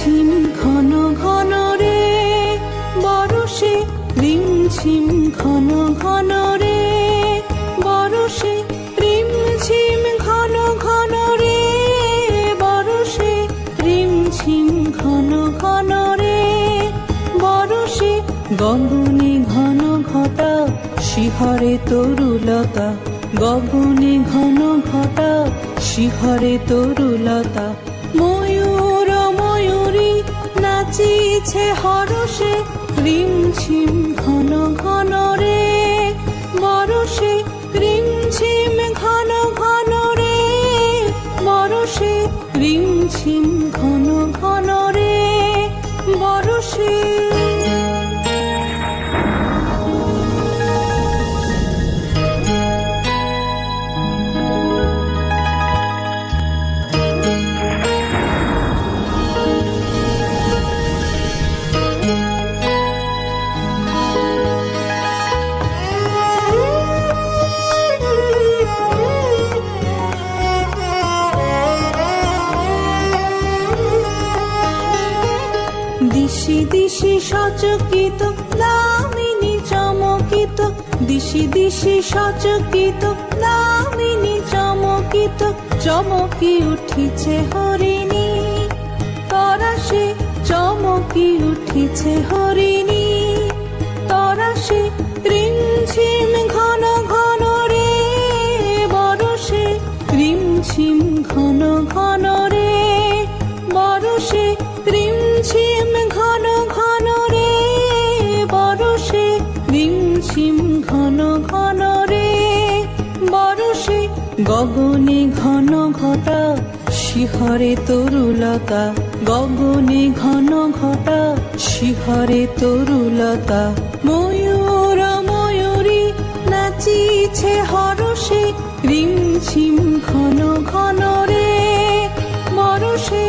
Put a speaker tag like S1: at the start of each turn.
S1: রিমঝিম ঘন ঘন রে বরষে রিমঝিম ঘন ঘন রে বরষে রিমঝিম ঘন ঘন রে বরষে রিমঝিম ঘন ঘন রে বরষে গগনে ঘন ঘটা, শিহরে তরুলতা, গগনে ঘন ঘটা, শিহরে তরুলতা নাচিছে হরষে ঝিম ঘন ঘন রে। বরষে রিম ছিম ঘন ঘন রে। বরষে ছিম ঘন ঘন দিশি দিশি সচকিত, দামিনী চমকিত। দিশি দিশি সচকিত, দামিনী চমকিত। চমকি উঠিছে হরিণী, তরাশে চমকি উঠিছে হরিণী তরাসে অসীম ঘন ঘন রে বরষে গগনে ঘন ঘটা, শিহরে তরুলতা, গগনে ঘন ঘটা, শিহরে তরুলতা। ময়ূর, ময়ূরী নাচিছে হরষে, রিমঝিম ঘন ঘন রে বরষে